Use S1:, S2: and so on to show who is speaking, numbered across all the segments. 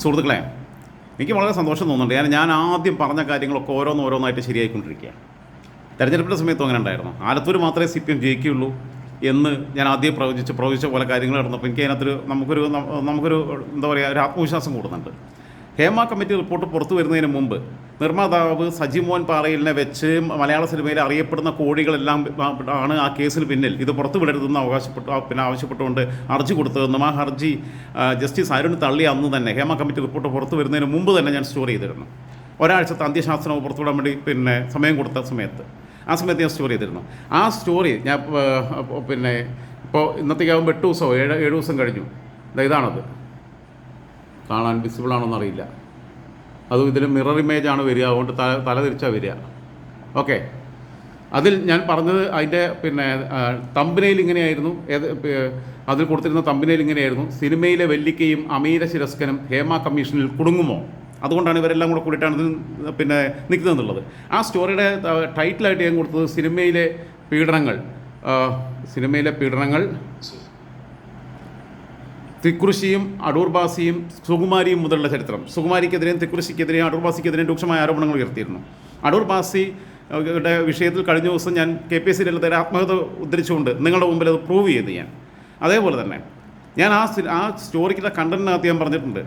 S1: സുഹൃത്തുക്കളെ എനിക്ക് വളരെ സന്തോഷം തോന്നുന്നുണ്ട്. ഞാൻ ഞാൻ ആദ്യം പറഞ്ഞ കാര്യങ്ങളൊക്കെ ഓരോന്ന് ഓരോന്നായിട്ട് ശരിയായിക്കൊണ്ടിരിക്കുക തെരഞ്ഞെടുപ്പിന്റെ സമയത്തും അങ്ങനെ ഉണ്ടായിരുന്നു. ആലത്തൂർ മാത്രമേ സി പി എം ജയിക്കുകയുള്ളൂ എന്ന് ഞാൻ ആദ്യം പ്രവചിച്ച് പ്രവചിച്ച പോലെ കാര്യങ്ങൾ നടന്നപ്പോൾ എനിക്ക് അതിനകത്തൊരു നമുക്കൊരു നമുക്കൊരു എന്താ പറയുക ഒരു ആത്മവിശ്വാസം കൂടുന്നുണ്ട്. ഹേമ കമ്മിറ്റി റിപ്പോർട്ട് പുറത്തു വരുന്നതിന് മുമ്പ് നിർമ്മാതാവ് സജി മോഹൻ പാറയിലിനെ വെച്ച് മലയാള സിനിമയിൽ അറിയപ്പെടുന്ന കോഴികളെല്ലാം ആണ് ആ കേസിന് പിന്നിൽ. ഇത് പുറത്തു വിടരുതെന്ന് അവകാശപ്പെട്ടു പിന്നെ ആവശ്യപ്പെട്ടുകൊണ്ട് ഹർജി കൊടുത്തതെന്നും ആ ഹർജി ജസ്റ്റിസ് അരുൺ തള്ളി അന്ന് തന്നെ ഹേമ കമ്മിറ്റി റിപ്പോർട്ട് പുറത്തു വരുന്നതിന് മുമ്പ് തന്നെ ഞാൻ സ്റ്റോർ ചെയ്തിരുന്നു. ഒരാഴ്ചത്തെ അന്ത്യശാസ്ത്രം പുറത്തുവിടാൻ വേണ്ടി പിന്നെ സമയം കൊടുത്ത സമയത്ത്. ആ സമയത്ത് ഞാൻ സ്റ്റോർ ചെയ്തിരുന്നു. ആ സ്റ്റോറി ഞാൻ പിന്നെ ഇപ്പോൾ ഇന്നത്തേക്കാവുമ്പോൾ എട്ട് ദിവസമോ ഏഴ് ഏഴ് ദിവസം കഴിഞ്ഞു. ഇതാണത്. കാണാൻ വിസിബിൾ ആണോന്ന് അറിയില്ല അതും ഇതിൽ മിറർ ഇമേജ് ആണ് വരിക. അതുകൊണ്ട് തല തല തിരിച്ചാണ് വരിക. ഓക്കെ അതിൽ ഞാൻ പറഞ്ഞത് അതിന്റെ പിന്നെ തമ്പിനയിൽ ഇങ്ങനെയായിരുന്നു. ഏത് അതിൽ കൊടുത്തിരുന്ന തമ്പനയിൽ ഇങ്ങനെയായിരുന്നു. സിനിമയിലെ വെല്ലിക്കയും അമീര ശിരസ്കനും ഹേമ കമ്മീഷനിൽ കുടുങ്ങുമോ? അതുകൊണ്ടാണ് ഇവരെല്ലാം കൂടെ കൂടിയിട്ടാണ് പിന്നെ നിൽക്കുന്നത് എന്നുള്ളത് ആ സ്റ്റോറിയുടെ ടൈറ്റിലായിട്ട് ഞാൻ കൊടുത്തത് സിനിമയിലെ പീഡനങ്ങൾ. സിനിമയിലെ പീഡനങ്ങൾ. തിക്കുറിശിയും അടൂർബാസിയും സുകുമാരിയും മുതലുള്ള ചരിത്രം. സുകുമാരിക്കെതിരെയും തിക്കുറിശിക്കെതിരെയും അടൂർബാസിക്കെതിരെയും രൂക്ഷമായ ആരോപണങ്ങൾ ഉയർത്തിയിരുന്നു. അടൂർബാസി യുടെ വിഷയത്തിൽ കഴിഞ്ഞ ദിവസം ഞാൻ കെ പി എസ് സി ലളിതയുടെ ആത്മകഥ ഉദ്ധരിച്ചുകൊണ്ട് നിങ്ങളുടെ മുമ്പിൽ അത് പ്രൂവ് ചെയ്ത് ഞാൻ. അതേപോലെ തന്നെ ഞാൻ ആ ആ സ്റ്റോറിക്കുള്ള കണ്ടന്റിനകത്ത് ഞാൻ പറഞ്ഞിട്ടുണ്ട്.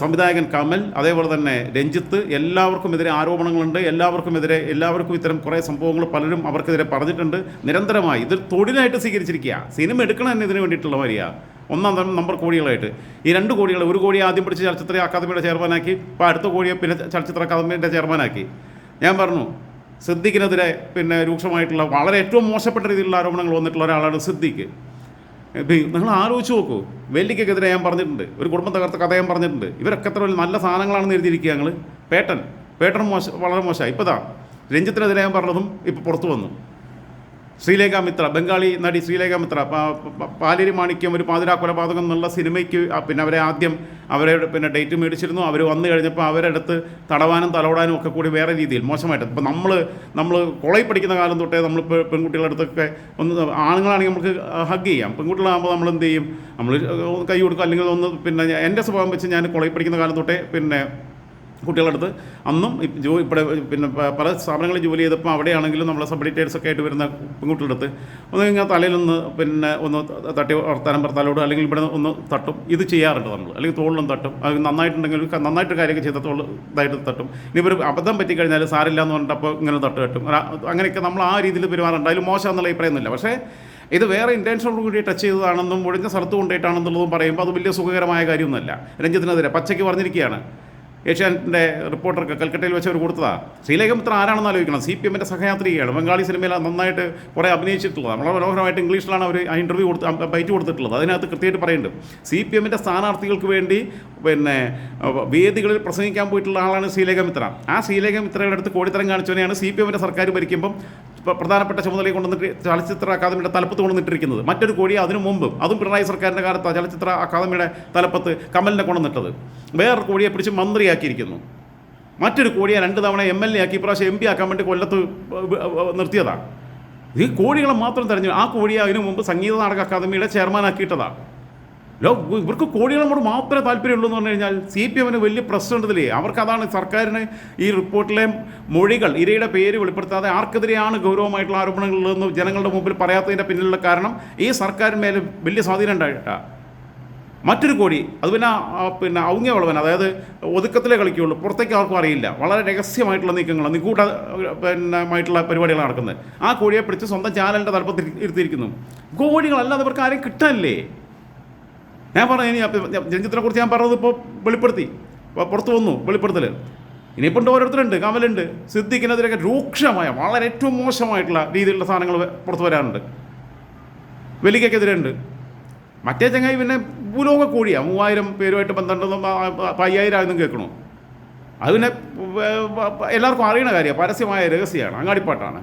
S1: സംവിധായകൻ കമൽ അതേപോലെ തന്നെ രഞ്ജിത്ത് എല്ലാവർക്കും എതിരെ ആരോപണങ്ങളുണ്ട്. എല്ലാവർക്കും എതിരെ എല്ലാവർക്കും ഇത്തരം കുറേ സംഭവങ്ങൾ പലരും അവർക്കെതിരെ പറഞ്ഞിട്ടുണ്ട്. നിരന്തരമായി ഇത് തൊഴിലായിട്ട് സ്വീകരിച്ചിരിക്കുക സിനിമ എടുക്കണം തന്നെ ഇതിന് വേണ്ടിയിട്ടുള്ള വരിക ഒന്നാം നമ്പർ കോടികളായിട്ട്. ഈ രണ്ട് കോടികൾ ഒരു കോടിയെ ആദ്യം പിടിച്ച് ചലച്ചിത്ര അക്കാദമിയുടെ ചെയർമാനാക്കി ഇപ്പോൾ അടുത്ത കോടിയെ പിന്നെ ചലച്ചിത്ര അക്കാദമിയുടെ ചെയർമാനാക്കി. ഞാൻ പറഞ്ഞു സിദ്ദിഖിനെതിരെ പിന്നെ രൂക്ഷമായിട്ടുള്ള വളരെ ഏറ്റവും മോശപ്പെട്ട രീതിയിലുള്ള ആരോപണങ്ങൾ വന്നിട്ടുള്ള ഒരാളാണ് സിദ്ദിഖ്. നിങ്ങൾ ആലോചിച്ച് നോക്കൂ. വെല്ലിക്കെതിരെ ഞാൻ പറഞ്ഞിട്ടുണ്ട്. ഒരു കുടുംബം തകർത്ത കഥ ഞാൻ പറഞ്ഞിട്ടുണ്ട്. ഇവരൊക്കെ വലിയ നല്ല സാധനങ്ങളാണെന്ന് എഴുതിയിരിക്കുക ഞങ്ങൾ പേട്ടൻ പേട്ടൻ മോശം വളരെ മോശമായി. ഇപ്പോൾ ഇതാ രഞ്ജിത്തിനെതിരെ ഞാൻ പറഞ്ഞതും ഇപ്പോൾ പുറത്തു വന്നു. ശ്രീലേഖ മിത്ര ബംഗാളി നടി ശ്രീലേഖ മിത്ര പാലേരി മാണിക്യം ഒരു പാതിരാ കൊലപാതകം എന്നുള്ള സിനിമയ്ക്ക് പിന്നെ അവരെ ആദ്യം അവരെ പിന്നെ ഡേറ്റ് മേടിച്ചിരുന്നു. അവർ വന്നു കഴിഞ്ഞപ്പോൾ അവരെടുത്ത് തടവാനും തലോടാനും ഒക്കെ കൂടി വേറെ രീതിയിൽ മോശമായിട്ട്. ഇപ്പം നമ്മൾ നമ്മൾ കോളേജ് പഠിക്കുന്ന കാലം തൊട്ടേ നമ്മൾ പെൺകുട്ടികളുടെ അടുത്തൊക്കെ ഒന്ന് ആണുങ്ങളാണെങ്കിൽ നമുക്ക് ഹഗ് ചെയ്യാം. പെൺകുട്ടികളാകുമ്പോൾ നമ്മൾ എന്ത് ചെയ്യും? നമ്മൾ കൈ കൊടുക്കുക അല്ലെങ്കിൽ ഒന്ന് പിന്നെ എന്റെ സ്വഭാവം വെച്ച് ഞാൻ കോളേജ് പഠിക്കുന്ന കാലം തൊട്ടേ പിന്നെ കുട്ടികളുടെ അടുത്ത് അന്നും ജോ ഇവിടെ പിന്നെ പല സ്ഥാപനങ്ങളിൽ ജോലി ചെയ്തപ്പോൾ അവിടെയാണെങ്കിലും നമ്മളെ സബ്ഡിറ്റേഴ്സ് ഒക്കെ ആയിട്ട് വരുന്ന പെൺകുട്ടികളുടെ അടുത്ത് ഒന്ന് ഇങ്ങനെ തലയിലൊന്ന് പിന്നെ ഒന്ന് തട്ടി വർത്താനം ഭർത്താലോട് അല്ലെങ്കിൽ ഇവിടെ ഒന്ന് തട്ടും. ഇത് ചെയ്യാറുണ്ട് നമ്മൾ. അല്ലെങ്കിൽ തോളിലും തട്ടും. അത് നന്നായിട്ടുണ്ടെങ്കിൽ നന്നായിട്ട് കാര്യമൊക്കെ ചെയ്ത തോൾ ഇതായിട്ട് തട്ടും. ഇനി ഒരു അബദ്ധം പറ്റിക്കഴിഞ്ഞാൽ സാരില്ല എന്ന് പറഞ്ഞിട്ട് അപ്പോൾ ഇങ്ങനെ തട്ട് കെട്ടും അങ്ങനെയൊക്കെ നമ്മൾ ആ രീതിയിൽ പെരുമാറുണ്ട് അതിൽ മോശം എന്നുള്ള അഭിപ്രായമൊന്നുമില്ല. പക്ഷേ ഇത് വേറെ ഇന്റൻഷനോട് കൂടി ടച്ച് ചെയ്തതാണെന്നും ഒഴിഞ്ഞ സ്ഥലത്ത് കൊണ്ടുപോയിട്ടാണെന്നുള്ളതും പറയുമ്പോൾ അത് വലിയ സുഖകരമായ കാര്യമൊന്നുമല്ല. രഞ്ജിത്തിനെതിരെ പച്ചയ്ക്ക് പറഞ്ഞിരിക്കുകയാണ് ഏഷ്യാനെറ്റിന്റെ റിപ്പോർട്ടർക്ക് കൽക്കട്ടയിൽ വെച്ച് അവർ കൊടുത്തതാ. ശ്രീലേഖമിത്ര ആരാണെന്ന് ആലോചിക്കണം. സി പി എമ്മിന്റെ സഹയാത്രികയാണ്. ബംഗാളി സിനിമയിൽ നന്നായിട്ട് കുറേ അഭിനയിച്ചിട്ടുള്ളത്. വളരെ മനോഹരമായിട്ട് ഇംഗ്ലീഷിലാണ് അവർ ആ ഇന്റർവ്യൂ കൊടുത്ത് ബൈറ്റ് കൊടുത്തിട്ടുള്ളത്. അതിനകത്ത് കൃത്യമായിട്ട് പറയുന്നുണ്ട് സി പി എമ്മിന്റെ സ്ഥാനാർത്ഥികൾക്ക് വേണ്ടി പിന്നെ വേദികളിൽ പ്രസംഗിക്കാൻ പോയിട്ടുള്ള ആളാണ് ശ്രീലേഖമിത്ര ആ ശ്രീലേഖമിത്രയുടെ അടുത്ത് കോടിത്തരം കാണിച്ചവനെയാണ് സി പി എമ്മിന്റെ സർക്കാർ ഭരിക്കുമ്പം പ്രധാനപ്പെട്ട ചുമതലയിൽ കൊണ്ടുവന്നിട്ട് ചലച്ചിത്ര അക്കാദമിയുടെ തലപ്പത്ത് കൊണ്ടുവന്നിട്ടിരിക്കുന്നത്. മറ്റൊരു കോഴി അതിനു മുമ്പും അതും പിണറായി സർക്കാരിന്റെ കാലത്ത് ചലച്ചിത്ര അക്കാദമിയുടെ തലപ്പത്ത് കമലിനെ കൊണ്ടുവന്നിട്ടത്. വേറൊരു കോഴിയെ പിടിച്ച് മന്ത്രിയാക്കിയിരിക്കുന്നു. മറ്റൊരു കോഴിയെ രണ്ട് തവണ എം എൽ എ ആക്കി ഇപ്രാവശ്യം എം പി ആക്കാൻ വേണ്ടി കൊല്ലത്ത് നിർത്തിയതാണ് ഈ കോഴികളെ മാത്രം തെരഞ്ഞു ആ കോഴിയെ അതിനു മുമ്പ് സംഗീത നാടക അക്കാദമിയുടെ ചെയർമാനാക്കിയിട്ടതാണ് ലോ ഇവർക്ക് കോടികളോട് മാത്രമേ താല്പര്യമുള്ളൂ എന്ന് പറഞ്ഞു കഴിഞ്ഞാൽ സി പി എമ്മിന് വലിയ പ്രശ്നമുണ്ടതില്ലേ അവർക്കതാണ് സർക്കാരിന് ഈ റിപ്പോർട്ടിലെ മൊഴികൾ ഇരയുടെ പേര് വെളിപ്പെടുത്താതെ ആർക്കെതിരെയാണ് ഗൗരവമായിട്ടുള്ള ആരോപണങ്ങളിലൊന്നും ജനങ്ങളുടെ മുമ്പിൽ പറയാത്തതിന്റെ പിന്നിലുള്ള കാരണം ഈ സർക്കാരിന്മേൽ വലിയ സ്വാധീനം ഉണ്ടായിട്ടാണ് മറ്റൊരു കോടി അത് പിന്നെ പിന്നെ ഔങ്യ വളവൻ അതായത് ഒതുക്കത്തിലേ കളിക്കുകയുള്ളൂ. പുറത്തേക്ക് ആർക്കും അറിയില്ല. വളരെ രഹസ്യമായിട്ടുള്ള നീക്കങ്ങൾ നിഗൂഢ പിന്നെ പരിപാടികൾ നടക്കുന്നത്. ആ കോഴിയെ പിടിച്ച് സ്വന്തം ചാനലിന്റെ തലപ്പത്തിൽ ഇരുത്തിയിരിക്കുന്നു കോഴികളല്ലാതെ ഇവർക്ക് ആരെയും കിട്ടാനില്ലേ? ഞാൻ പറഞ്ഞു ഇനി രഞ്ജിത്തിനെ കുറിച്ച് ഞാൻ പറഞ്ഞത് ഇപ്പോൾ വെളിപ്പെടുത്തി. പുറത്ത് വന്നു വെളിപ്പെടുത്തൽ ഇനിയിപ്പോൾ ഉണ്ട് ഓരോരുത്തരുണ്ട് കമലുണ്ട്. സിദ്ദിഖിനെതിരെയൊക്കെ രൂക്ഷമായ വളരെ ഏറ്റവും മോശമായിട്ടുള്ള രീതിയിലുള്ള സാധനങ്ങൾ പുറത്ത് വരാറുണ്ട്. വെലിക്കെതിരെ ഉണ്ട് മറ്റേ ചങ്ങായി പിന്നെ ഭൂലോക കോഴിയാണ് മൂവായിരം പേരുമായിട്ട് ബന്ധമുണ്ടെന്നും അയ്യായിരം ആയെന്നും കേൾക്കണു. അത് പിന്നെ എല്ലാവർക്കും അറിയണ കാര്യമാണ് പരസ്യമായ രഹസ്യമാണ് അങ്ങാടിപ്പാട്ടാണ്.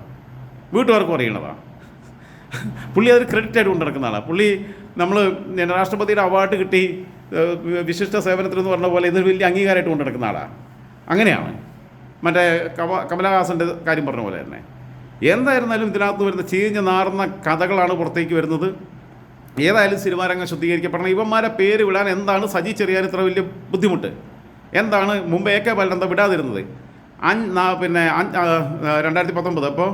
S1: വീട്ടുകാർക്കും അറിയണതാണ് പുള്ളി അതൊരു ക്രെഡിറ്റ് ആയിട്ട് കൊണ്ട് നടക്കുന്ന പുള്ളി നമ്മൾ രാഷ്ട്രപതിയുടെ അവാർഡ് കിട്ടി വിശിഷ്ട സേവനത്തിനെന്ന് പറഞ്ഞ പോലെ ഇതൊരു വലിയ അംഗീകാരമായിട്ട് കൊണ്ടു നടക്കുന്ന ആളാണ് അങ്ങനെയാണ്. മറ്റേ കമ കമലഹാസന്റെ കാര്യം പറഞ്ഞ പോലെ തന്നെ. എന്തായിരുന്നാലും ഇതിനകത്ത് വരുന്ന ചീഞ്ഞ് നാർന്ന കഥകളാണ് പുറത്തേക്ക് വരുന്നത്. ഏതായാലും സിനിമാ രംഗം ശുദ്ധീകരിക്കപ്പെടണം ഇവന്മാരെ പേര് വിടാൻ എന്താണ് സജി ചെറിയാൻ ഇത്ര വലിയ ബുദ്ധിമുട്ട്? എന്താണ് മുമ്പ് എ കെ ബാലൻ എന്താ വിടാതിരുന്നത് അഞ്ച് പിന്നെ രണ്ടായിരത്തി പത്തൊമ്പത്. അപ്പോൾ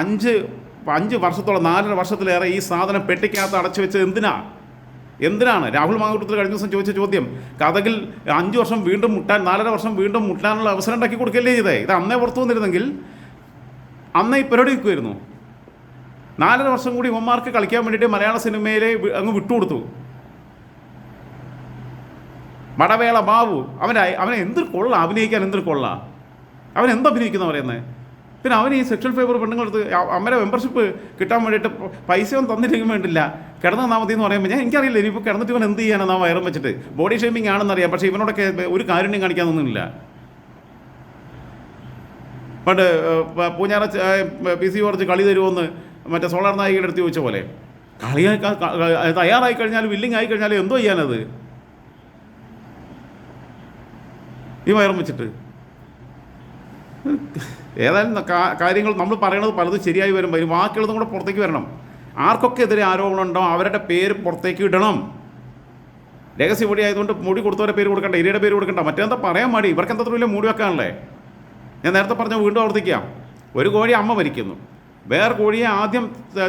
S1: അഞ്ച് അഞ്ച് വർഷത്തോളം നാലര വർഷത്തിലേറെ ഈ സാധനം പെട്ടിക്കകത്ത് അടച്ചു വെച്ചത് എന്തിനാ? എന്തിനാണ്? രാഹുൽ മാങ്കൂട്ടത്തിൽ കഴിഞ്ഞ ദിവസം ചോദിച്ച ചോദ്യം കഥകിൽ അഞ്ച് വർഷം വീണ്ടും മുട്ടാൻ നാലര വർഷം വീണ്ടും മുട്ടാനുള്ള അവസരം ഉണ്ടാക്കി കൊടുക്കല്ലേ ചെയ്തേ? ഇത് അന്നേ പുറത്തു വന്നിരുന്നെങ്കിൽ അന്നേ ഈ പരിപാടി നിൽക്കുമായിരുന്നു നാലര വർഷം കൂടി ഇവന്മാർക്ക് കളിക്കാൻ വേണ്ടിയിട്ട് മലയാള സിനിമയിലെ അങ്ങ് വിട്ടുകൊടുത്തു. മടവേള ബാബു അവനായി അവനെ എന്തൊരു കൊള്ള അഭിനയിക്കാൻ എന്തൊരു കൊള്ള? അവൻ എന്തഭിനയിക്കുന്ന പറയുന്നത് പിന്നെ അവൻ ഈ സെക്ഷൽ ഫേവർ പെണ്ണുങ്ങളെടുത്ത് അമ്മയുടെ മെമ്പർഷിപ്പ് കിട്ടാൻ വേണ്ടിയിട്ട് പൈസ ഒന്നും തന്നില്ലെങ്കിൽ വേണ്ടില്ല. കിടന്ന നാമതി എന്ന് പറയുമ്പോൾ ഞാൻ എനിക്കറിയില്ല ഇനിയിപ്പോൾ കിടന്നിട്ട് ഇവൻ എന്ത് ചെയ്യാനാണ് ആ വയറും വെച്ചിട്ട്? ബോഡി ഷേമിംഗ് ആണെന്നറിയാം പക്ഷേ ഇവനോടൊക്കെ ഒരു കാരുണ്യം കാണിക്കാനൊന്നുമില്ല പണ്ട് പൂഞ്ഞാറ പി സി കുറച്ച് കളി തരുമോന്ന് മറ്റേ സോളാർ നായികയുടെ അടുത്ത് ചോദിച്ച പോലെ. കളി തയ്യാറായി കഴിഞ്ഞാൽ വില്ലിങ് ആയി കഴിഞ്ഞാൽ എന്തോ ചെയ്യാനത്? ഈ വയറും വെച്ചിട്ട്. ഏതായാലും കാര്യങ്ങൾ നമ്മൾ പറയണത് പലതും ശരിയായി വരും വരും ബാക്കിയുള്ളതും കൂടെ പുറത്തേക്ക് വരണം. ആർക്കൊക്കെ എതിരെ ആരോപണമുണ്ടോ അവരുടെ പേര് പുറത്തേക്ക് ഇടണം. രഹസ്യ മൊഴി ആയതുകൊണ്ട് മുടി കൊടുത്തവരെ പേര് കൊടുക്കണ്ട ഇരയുടെ പേര് കൊടുക്കണ്ട. മറ്റെന്താ പറയാൻ മടി? ഇവർക്ക് എന്താ വലിയ മൂടി വെക്കാനല്ലേ ഞാൻ നേരത്തെ പറഞ്ഞ വീണ്ടും ആവർത്തിക്കാം. ഒരു കോഴി അമ്മ മരിക്കുന്നു. വേറെ കോഴിയെ ആദ്യം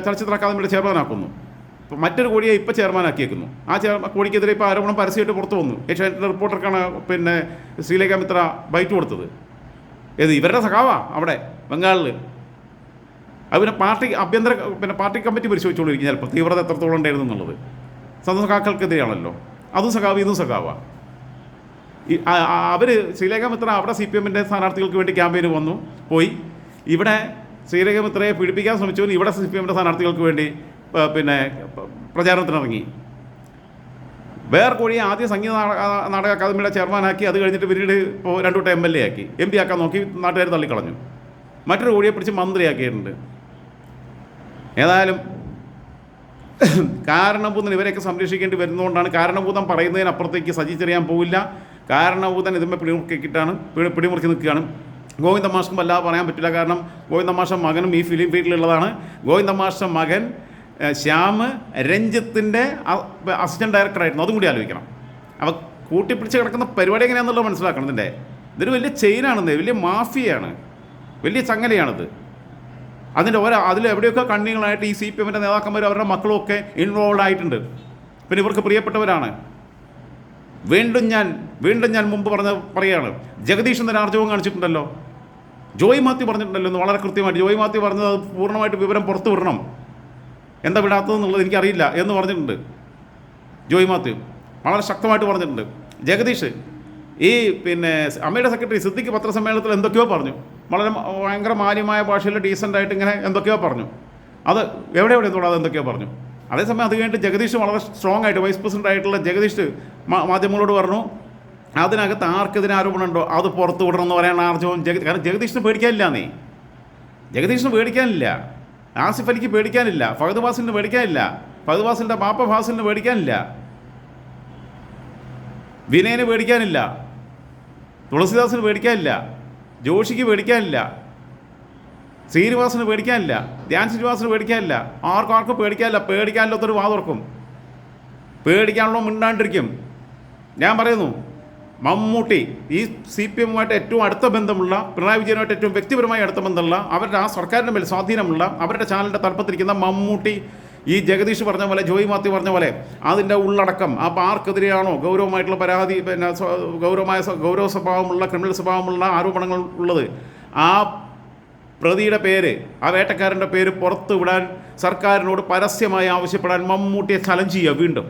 S1: ചലച്ചിത്ര അക്കാദമിയുടെ ചെയർമാനാക്കുന്നു. ഇപ്പം മറ്റൊരു കോഴിയെ ഇപ്പോൾ ചെയർമാനാക്കിയേക്കുന്നു. ആ ചെയർ കോഴിക്കെതിരെ ഇപ്പോൾ ആരോപണം പരസ്യമായിട്ട് പുറത്തു വന്നു. ഏഷ്യാനെറ്റിലെ റിപ്പോർട്ടർക്കാണ് പിന്നെ ശ്രീലേഖ മിത്ര ബൈറ്റ് കൊടുത്തത്. ഏത് ഇവരുടെ സഖാവാ അവിടെ ബംഗാളിൽ അത് പിന്നെ പാർട്ടി ആഭ്യന്തര പിന്നെ പാർട്ടി കമ്മിറ്റി പരിശോധിച്ചുകൊണ്ടിരിക്കും ചിലപ്പോൾ തീവ്രത എത്രത്തോളം ഉണ്ടായിരുന്നു എന്നുള്ളത്. സ്വന്തം സഖാക്കൾക്കെതിരെയാണല്ലോ. അതും സഖാവ് ഇതും സഖാവാ. അവർ ശ്രീലേഖ മിത്ര അവിടെ സി പി എമ്മിന്റെ സ്ഥാനാർത്ഥികൾക്ക് വേണ്ടി ക്യാമ്പയിന് വന്നു പോയി. ഇവിടെ ശ്രീലേഖ മിത്രയെ പീഡിപ്പിക്കാൻ ശ്രമിച്ചു ഇവിടെ സി പി എമ്മിന്റെ സ്ഥാനാർത്ഥികൾക്ക് വേണ്ടി പിന്നെ പ്രചാരണത്തിനിറങ്ങി. വേറെ കോഴിയെ ആദ്യം സംഗീത നാടക അക്കാദമിയുടെ ചെയർമാനാക്കി അത് കഴിഞ്ഞിട്ട് പിന്നീട് ഇപ്പോൾ രണ്ടു വട്ടം എം എൽ എ ആക്കി. എം പി ആക്കാൻ നോക്കി നാട്ടുകാർ തള്ളിക്കളഞ്ഞു. മറ്റൊരു കോഴിയെ പിടിച്ച് മന്ത്രിയാക്കിയിട്ടുണ്ട്. ഏതായാലും കാരണഭൂതൻ ഇവരെയൊക്കെ സംരക്ഷിക്കേണ്ടി വരുന്നതുകൊണ്ടാണ് കാരണഭൂതം പറയുന്നതിനപ്പുറത്തേക്ക് സജി ചെറിയാൻ പോവില്ല. കാരണഭൂതൻ ഇതിന്മേൽ പിടിമുറുക്കിയിട്ടാണ് പിടി- പിടിമുറുക്കി നിൽക്കുകയാണ്. ഗോവിന്ദമാഷ്ടം വല്ലാതെ പറയാൻ പറ്റില്ല. കാരണം ഗോവിന്ദമാഷ മകനും ഈ ഫിലിം ഫീൽഡിലുള്ളതാണ്. ഗോവിന്ദമാഷ മകൻ ശ്യാം രഞ്ജിത്തിന്റെ അസിസ്റ്റന്റ് ഡയറക്ടറായിരുന്നു അതും കൂടി ആലോചിക്കണം. അവ കൂട്ടിപ്പിടിച്ച് കിടക്കുന്ന പരിപാടി എങ്ങനെയാണെന്നുള്ളത് മനസ്സിലാക്കണം ഇതിന്റെ ഇതൊരു വലിയ ചെയിനാണെന്ന് വലിയ മാഫിയാണ് വലിയ ചങ്ങലയാണിത്. അതിന്റെ ഓരോ അതിൽ എവിടെയൊക്കെ കണ്ണികളായിട്ട് ഈ സി പി എമ്മിന്റെ നേതാക്കന്മാർ അവരുടെ മക്കളൊക്കെ ഒക്കെ ഇൻവോൾവ് ആയിട്ടുണ്ട്. പിന്നെ ഇവർക്ക് പ്രിയപ്പെട്ടവരാണ്. വീണ്ടും ഞാൻ വീണ്ടും ഞാൻ മുമ്പ് പറഞ്ഞ പറയുകയാണ്. ജഗദീഷ് എന്നൊരു ആർജവം കാണിച്ചിട്ടുണ്ടല്ലോ? ജോയ് മാത്യു പറഞ്ഞിട്ടുണ്ടല്ലോ എന്ന് വളരെ കൃത്യമായിട്ട്. ജോയ് മാത്യു പറഞ്ഞത് അത് പൂർണമായിട്ട് വിവരം പുറത്തു വിടണം എന്താ വിടാത്തതെന്നുള്ളത് എനിക്കറിയില്ല എന്ന് പറഞ്ഞിട്ടുണ്ട്. ജോയി മാത്യു വളരെ ശക്തമായിട്ട് പറഞ്ഞിട്ടുണ്ട്. ജഗദീഷ് ഈ പിന്നെ അമ്മയുടെ സെക്രട്ടറി സിദ്ദിഖ് പത്രസമ്മേളനത്തിൽ എന്തൊക്കെയോ പറഞ്ഞു. വളരെ ഭയങ്കര മാന്യമായ ഭാഷയിൽ ഡീസന്റായിട്ട് ഇങ്ങനെ എന്തൊക്കെയോ പറഞ്ഞു. അത് എവിടെ എവിടെ തൊടാതെ എന്തൊക്കെയോ പറഞ്ഞു. അതേസമയം അത് കഴിഞ്ഞിട്ട് ജഗദീഷ് വളരെ സ്ട്രോങ് ആയിട്ട് വൈസ് പ്രസിഡന്റ് ആയിട്ടുള്ള ജഗദീഷ് മാധ്യമങ്ങളോട് പറഞ്ഞു അതിനകത്ത് ആർക്കെതിരെ ആരോപണമുണ്ടോ അത് പുറത്തു വിടണം എന്ന് പറയാൻ ആർജവും ജഗ കാരണം ജഗദീഷിന് പേടിക്കാനില്ല നീ. ജഗദീഷിന് പേടിക്കാനില്ല. ആസിഫ് അലിക്ക് പേടിക്കാനില്ല ഫഹദ് ഫാസിലിന് പേടിക്കാനില്ല ഫഹദ് ഫാസിലിന്റെ പാപ്പ ഫാസിലിന് പേടിക്കാനില്ല. വിനയന് പേടിക്കാനില്ല തുളസിദാസിന് പേടിക്കാനില്ല ജോഷിക്ക് പേടിക്കാനില്ല ശ്രീനിവാസിന് പേടിക്കാനില്ല ധ്യാൻ ശ്രീനിവാസിന് പേടിക്കാനില്ല ആർക്കും ആർക്കും പേടിക്കാനില്ല പേടിക്കാനില്ലാത്തൊരു വാതുറക്കും. പേടിക്കാനുള്ള മിണ്ടാണ്ടിരിക്കും. ഞാൻ പറയുന്നു മമ്മൂട്ടി ഈ സി പി എമ്മുമായിട്ട് ഏറ്റവും അടുത്ത ബന്ധമുള്ള പിണറായി വിജയനുമായിട്ട് ഏറ്റവും വ്യക്തിപരമായി അടുത്ത ബന്ധമുള്ള അവരുടെ ആ സർക്കാരിന്റെ മേൽ സ്വാധീനമുള്ള അവരുടെ ചാനലിന്റെ തലപ്പത്തിരിക്കുന്ന മമ്മൂട്ടി ഈ ജഗദീഷ് പറഞ്ഞ പോലെ ജോയി മാത്യു പറഞ്ഞ പോലെ അതിന്റെ ഉള്ളടക്കം അപ്പോൾ ആർക്കെതിരെയാണോ ഗൗരവമായിട്ടുള്ള പരാതി പിന്നെ ഗൗരവമായ ഗൗരവ സ്വഭാവമുള്ള ക്രിമിനൽ സ്വഭാവമുള്ള ആരോപണങ്ങൾ ഉള്ളത് ആ പ്രതിയുടെ പേര് ആ വേട്ടക്കാരന്റെ പേര് പുറത്തു വിടാൻ സർക്കാരിനോട് പരസ്യമായി ആവശ്യപ്പെടാൻ മമ്മൂട്ടിയെ ചലഞ്ച് ചെയ്യുക വീണ്ടും.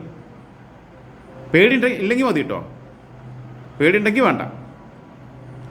S1: പേടി ഇല്ലെങ്കിൽ മതി കേട്ടോ പേടിയുണ്ടെങ്കിൽ വേണ്ട.